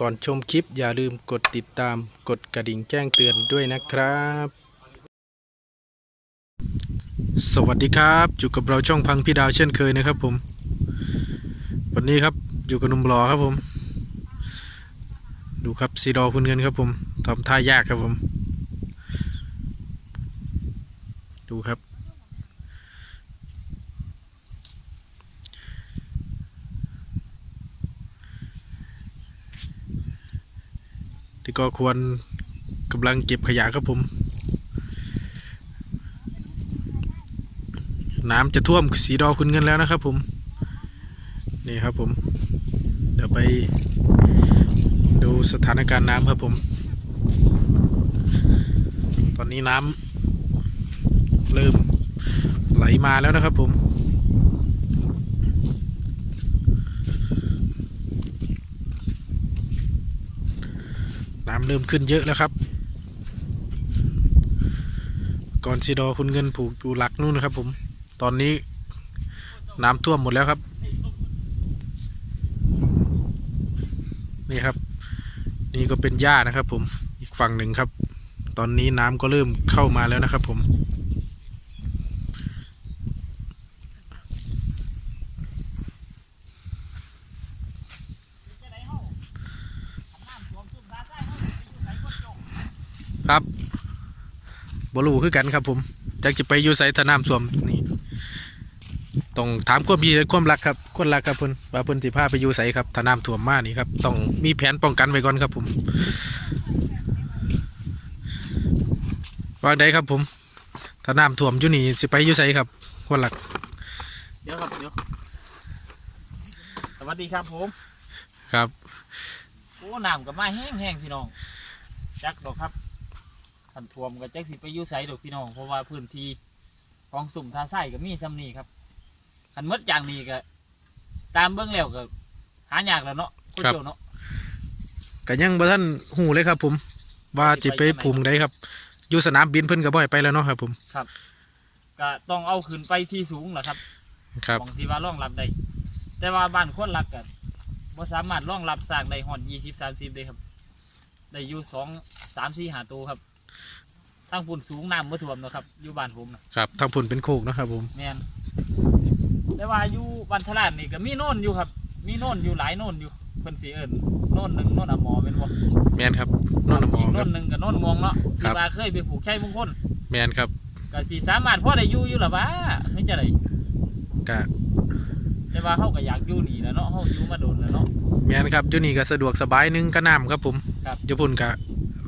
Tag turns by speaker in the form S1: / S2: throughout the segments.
S1: ก่อนชมคลิปอย่าลืมกดติดตาม กดกระดิ่งแจ้งเตือนด้วยนะครับ สวัสดีครับอยู่กับเราช่องพังพี่ดาวเช่นเคยนะครับผม วันนี้ครับอยู่กับนุ่มหล่อครับผม ดูครับซีดอคุณเงินครับผมทำท่ายากครับผม ดูครับ ก็ควรกำลังเก็บขยะครับผม น้ำจะท่วมสีดอคุณเงินแล้วนะครับผม นี่ครับผม เดี๋ยวไปดูสถานการณ์น้ำครับผม ตอนนี้น้ำเริ่มไหลมาแล้วนะครับผมำเริ่มขึ้นเยอะแล้วครับ ก่อนซีดอคุณเงินผูกอยู่หลักนู่นนะครับ ผม ตอนนี้น้ำท่วมหมดแล้วครับ นี่ครับ นี่ก็เป็นหญ้านะครับ ผมอีกฝั่งหนึ่งครับ ตอนนี้น้ำก็เริ่มเข้ามาแล้วนะครับ ผม ครับบรูคือกันครับ ผมจักจะไปอยู่ไสถนามสวมนี่ต้องถามความดีและความรักครับคนรักครับเพิ่นว่าเพิ่นสิพาไปอยู่ไสครับถนามถ่วมมานี่ครับต้องมีแผนป้องกันไว้ก่อนครับ ผมว่าใดครับ ผมถนามถ่วมอยู่นี่สิไปอยู่ไสครับคนรัก
S2: เดี๋ยวครับเดี๋ยวสวัสดีครับผม
S1: ครับ
S2: โอ้น้ำกับมาแห้งแห้งๆพี่น้องจักดอกครับ ขันท่วมกับจักสิไปอยุ่ใสดอกพี่น้องเพราะว่าพื้นที่ของสุ่มทาไส้ก็มีซ้ำนี่ครับขันหมดอย่างนี้ก็ตามเบื้องแล้วก็หายากแล้วเนาะคนเดียวเนาะ
S1: ก็ยังบ่ท่านหูเลยครับ ผม ว่าจิไปภูมิใดครับ อยู่สนามบินเพิ่นก็บ่ให้ไปแล้วเนาะครับ ผม
S2: ก็ต้องเอาขึ้นไปที่สูงแหละครับ
S1: ครับ
S2: ของที่ว่าร่องรับได้แต่ว่าบ้านคนรักกันบ่สามารถร่องรับสร้างได้หอดยี่สิบสามสิบเลยครับ ได้อยู่สองสามสี่หาตัวครับ ทั้งพุ่นสูงน้ำเมื่อท่วมเนาะครับอยู่บ้านผมนะครับ
S1: ทางผลเป็นโคกเนาะครับผม
S2: แมนแต่ว่าอยู่บ้านทลาดนี่ก็มีโน่นอยู่ครับ มีโน่นอยู่หลายโน่นอยู่เพิ่นสีเอิญโน่นหนึ่งโน่นอะหมอเป็นบ่
S1: แมนครับนอนหมอ
S2: อีก
S1: ค
S2: โน่
S1: รับ
S2: นหนึ่งกับโน่นมวงเนาะ
S1: ครั
S2: ที่
S1: บ
S2: ว่าเคยไปผูกใช้มงคล
S1: แมนครับ
S2: ก็สีสามารถพ่อได้อยู่อยู่หรอวะไม่จะได้
S1: ก็
S2: แต่ว่าเขาก็อยากอยู่นี่แหล้วเนาะเขาอยู่มาโดนแล้วเนาะ
S1: แมนครับอยู่นี่ก็สะดวกสบายหนึงก็น้ำครับผม
S2: ครับ
S1: อยู่พุ่นก็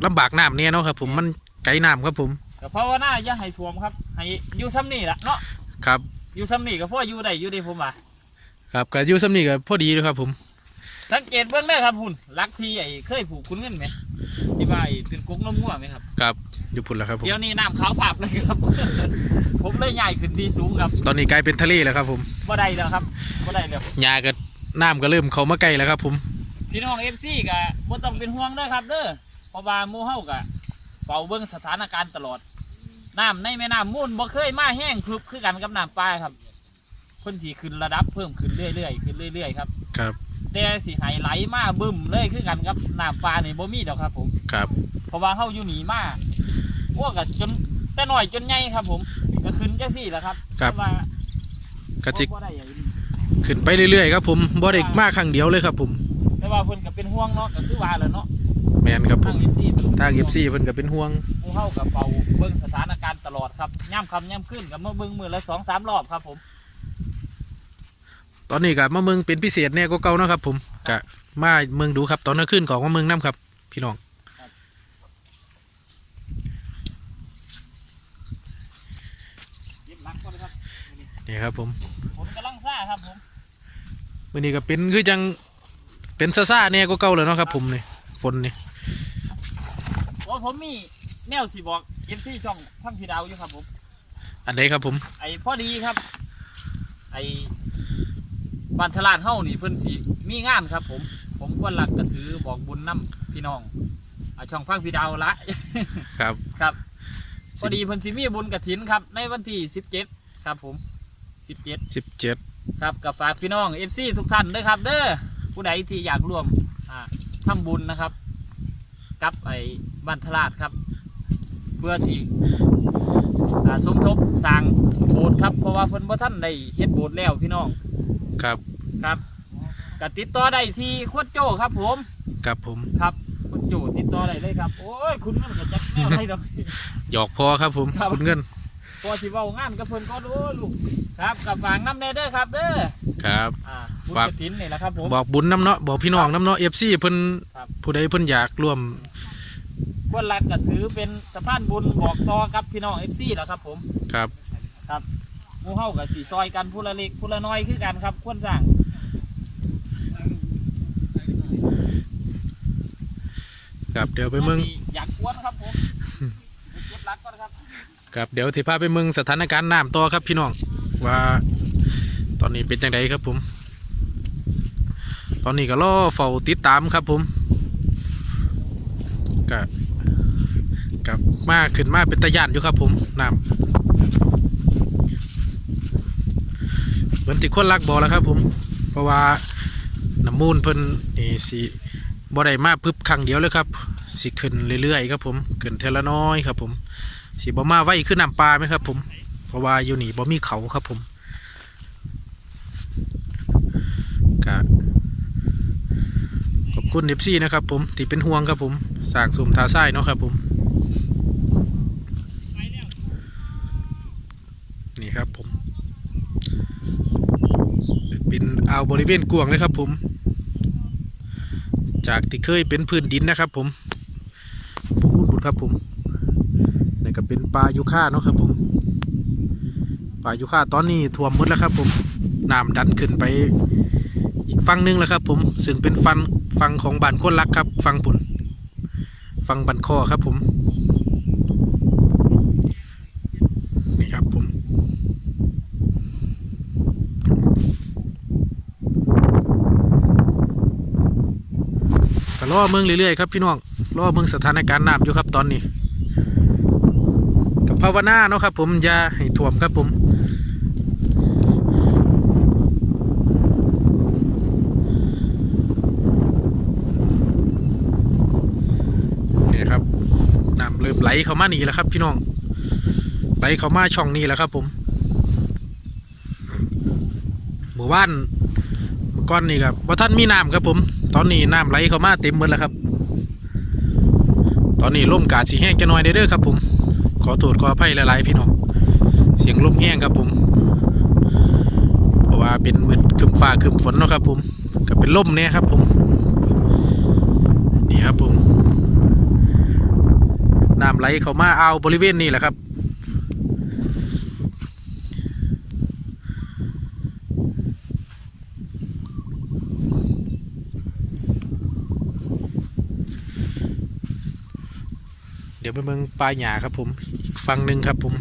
S1: ลำบากน้ำเนี่ยเนาะครับผมมัน ไกลน้ำครับผม
S2: ก็เพราะว่าหน้าอย่าให้ท่วมครับ ให้อยู่ซ้ำนี่ละเนาะ
S1: ครับ
S2: อยู่ซ้ำนี่ก็พ่ออยู่ได้อยู่ได้ผมว่า
S1: ครับก็อยู่สำนีก็พอดีเลยครับ ผม
S2: สังเกตเบื้องได้ครับคุณลักที่ไอ้เคยผูกคุณเงินไหมที่ว่าไอ้เป็นกุ๊กน้ำมั่วไหมครับ
S1: ครับอยู่พุ่นแล้วครับผม
S2: เดี๋ยวนี้น้ำขาวผับเลยครับ ผมเลยใหญ่ขึ้นที่สูงครับ
S1: ตอนนี้กลายเป็นทะเลแล้วครับ ผม
S2: บ่ได้แล้วครับบ่ได้แล้ว
S1: หญ้าก็น้ำก็เริ่มเข้ามาใกล้แล้วครับ ผม
S2: พี่น้องเอฟซีก็บ่ต้องเป็นห่วงเด้อครับเด้อเพราะว่าหมู่เฮาก็เฝ้าเบิ่งสถานการณ์ตลอดน้ำในแม่น้ำมูลบ่เคยมาแห้งคึบคือกันกับน้ำปลาครับเพิ่นสิขึ้นระดับเพิ่มขึ้นเรื่อยๆขึ้นเรื่อยๆครับ
S1: ครับ
S2: แต่สิไหไหลมาบึ้มเลยคือกันกับน้ำปลานี่บ่มีดอกครับผม
S1: ครับ
S2: เพราะว่าเฮาอยู่หนีมาพวกก็จนแต่น้อยจนใหญ่ครับ ผมก็ขึ้นจังซี่แหละครับ
S1: ครับ
S2: แต่ว่า
S1: ก็จิ
S2: บ่ได้อย่างนี้
S1: ขึ้นไปเรื่อยๆครับผมบ่ได้มากครั้งเดียวเลยครับผม
S2: แต่ว่าเพิ่นก็เป็นห่วงเนาะก็คือว่าแหล้วเนาะ
S1: แมนครับผ
S2: ทาง
S1: ม
S2: เอฟซี
S1: ทางเอฟซีเพิ่นก็เป็นห่วง
S2: หมู่เฮากับเฝ้าเบิ่งสถานการณ์ตลอดครับย่ำคำย่ำขึ้นกับมาเบิ่งมือละสองสามรอบครับผม
S1: ตอนนี้ก็มาเมืองเป็นพิเศษเนี่ยก็เก่าเนาะครับ ผมก็มาเมืองดูครับ ตอนกลางคืนของมาเมืองน้ำครับ พี่น้อง
S2: ยิบหนักก่อนเลยครับ
S1: นี่ครับผม
S2: ผมกำลังซ่าครับผม
S1: วันนี้ก็เป็นคือจังเป็นซ่าๆเนี่ยก็เก่าเลยเนาะครับ ผมนี่ฝนนี่
S2: โอ้ ผมมีแนวสิบอกเอฟซีช่องพังพีดาวอยู่ครับผม
S1: อันใดครับผม
S2: ไอ้พอดีครับ ไอ้บ้านทลาดเฮานี่เพิ่นสิมีงานครับ ผม ผมควรหลักกระถือบอกบุญน้ำพี่น้องอาช่องพังพี่ดาวละ
S1: ครับ
S2: ครับพอดีเพิ่นสิมีบุญกระถินครับ ในวันที่สิบเจ็ดครับ ผมสิบเจ็ด
S1: สิบเจ็ด
S2: ครับกับฝากพี่น้องเอฟซีทุกท่านด้วยครับ เด้อผู้ใดที่อยากร่วมอ่าทำบุญนะครับ กับไอ้บันทลาดครับ เพื่อสิอ่าสมทบสร้างโบสถ์ครับ เพราะว่าเพิ่นบ่ท่านได้เฮ็ดโบสถ์แล้วพี่น้อง
S1: ครับ
S2: ครับก็ติดต่อได้ที่โคตรโจครับผม
S1: ครับผม
S2: ครับโคตรโจติดต่อได้เลยครับโอ้ยคุณเงินกับจักแนวไรดอก
S1: หยอกพอครับผม
S2: ครับ
S1: คุณเงิน
S2: พอสิเว้างานกับเพิ่นก็โอ้ลูกครับกับฝากน้ำแน่เด้อครับเด้อ
S1: ครับ
S2: อ่าบุญ
S1: ฝาก
S2: กฐินนี่แหละครับผม
S1: บอกบุญน้ำเนาะบอกพี่น้องน้ำเนาะเอฟซีเพิ่น
S2: ครับ
S1: ผู้ใดเพิ่นอยากร่วม
S2: ควรรักก็ถือเป็นสะพานบุญบอกต่อกับพี่น้อง FC แล้วครับ ผม
S1: ครับ
S2: หมู่เฮาก็สิซอยกันผู้ละเล็กผู้ละน้อยคือกันครับควรสร้าง
S1: ครับเดี๋ยวไปเมือง
S2: อยากกวนครับผมไปเก็บรักก่อนครับ
S1: ครับเดี๋ยวที่พาไปเมืองสถานการณ์น้ำต่อครับพี่น้องว่า ตอนนี้เป็นจังไดครับผม ตอนนี้ก็รอเฝ้าติดตามครับผมกับ กับมาขึ้นมาเป็นตะยานอยู่ครับผมน้ำเหมือนที่คนรักบอแล้วครับผม เพราะว่าน้ำมูลเพิ่นนี่สิบ่ได้มาพึบครั้งเดียวเลยครับสิขึ้นเรื่อยๆครับผมขึ้นเทละน้อยครับผมสีบ่มาไว้ขึ้นน้ำปลาไหมครับผม เพราะว่าอยู่นี่บ่มีเขาครับผมกะขอบคุณเอฟซีนะครับผมที่เป็นห่วงครับผมสร้างสุมทาไส้เนาะครับผม นี่ครับผม เป็นอ่าวบริเวณกวางเลยครับผม จากที่เคยเป็นพื้นดินนะครับผมพูดบุดครับผมนี่ก็เป็นปลายูค่าเนาะครับผมปลายูค่าตอนนี้ท่วมหมดแล้วครับผมน้ำดันขึ้นไปอีกฝั่งหนึงแล้วครับผมซึ่งเป็นฟันฝั่งของบ้านโคนรักครับฝั่งปุ่นฝั่งบันคอครับผม นี่ครับผม ก็รอเมืองเรื่อยๆครับพี่น้องรอเมืองสถานการณ์น้ำอยู่ครับตอนนี้กับภาวนาเนาะครับ ผมอย่าให้ท่วมครับผมนี่ครับน้ำเริ่มไหลเข้ามานี่แล้วครับ พี่น้องไหลเข้ามาช่องนี้แล้วครับผมหมู่บ้านก่อนนี่ครับว่าท่านมีน้ำครับผม ตอนนี้น้ำไหลเข้ามาเต็มหมดแล้วครับ ตอนนี้ล่มกาดสีแห้งจะน้อยเด้อครับผม ขอโทษขออภัยหลายๆพี่น้อง เสียงลมแห้งครับผม เพราะว่าเป็นเหมือนคึมฟ้าคึมฝนเนาะครับผม ก็เป็นลมเนี่ยครับผม นี่ครับผม น้ำไหลเข้ามาเอาบริเวณนี้แหละครับ ดี๋ยวไปเมืองปลายหยาครับผมอีกฝั่งหนึ่งครับผม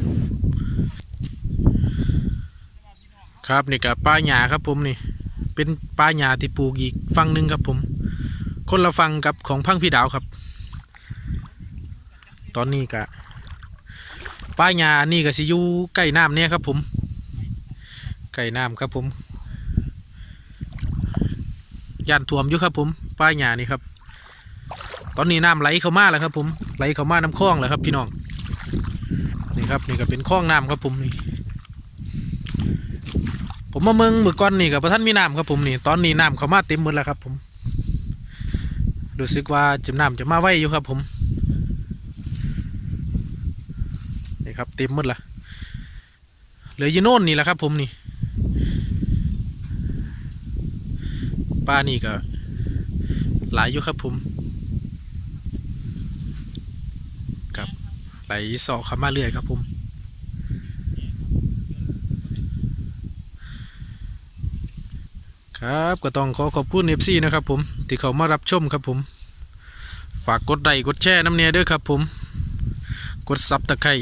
S1: ครับนี่กับปลายหยาครับผมนี่ เป็นปลายหยาที่ปลูกอีกฝั่งหนึ่งครับผม คนละฝั่งกับของพังพี่ดาวครับ ตอนนี้กะปลายหยานี่ก็สิอยู่ใกล้น้ำเนี่ยครับผมใกล้น้ำครับผมย่านท่วมอยู่ครับผมปลายหยานี่ครับ ตอนนี้น้ำไหลเข้ามาแล้วครับ ผมไหลเข้ามาน้ำคลองแล้วครับ พี่น้องนี่ครับนี่ก็เป็นคลองน้ำครับผมนี่ผมมาเมืองเมื่อก่อนนี่กับพระท่านมีน้ำครับผมนี่ตอนนี้น้ำเข้ามาเต็มหมดแล้วครับ ผมรู้สึกว่าจะน้ำจะมาไวอยู่ครับ ผมนี่ครับเต็มหมดละเหลืออยีโน่นนี่แหละครับ ผมนี่ป้านี่ก็หลายอยู่ครับผม ไหลเสาะเข้ามาเรื่อยครับผมครับก็ต้องขอขอบคุณเอฟซีนะครับผมที่เขามารับชมครับผม ฝากกดไลค์กดแชร์น้ำเนียด้วยครับผม กดซับตะไคร่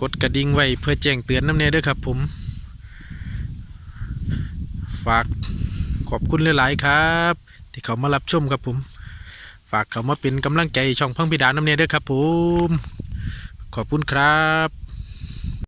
S1: กดกระดิ่งไว้เพื่อแจ้งเตือนน้ำเนียด้วยครับผม ฝากขอบคุณหลาย ๆ ครับ ที่เขามารับชมครับผม ฝากเขามาเป็นกำลังใจช่องพังพิดานน้ำเนียด้วยครับผม ขอบคุณครับ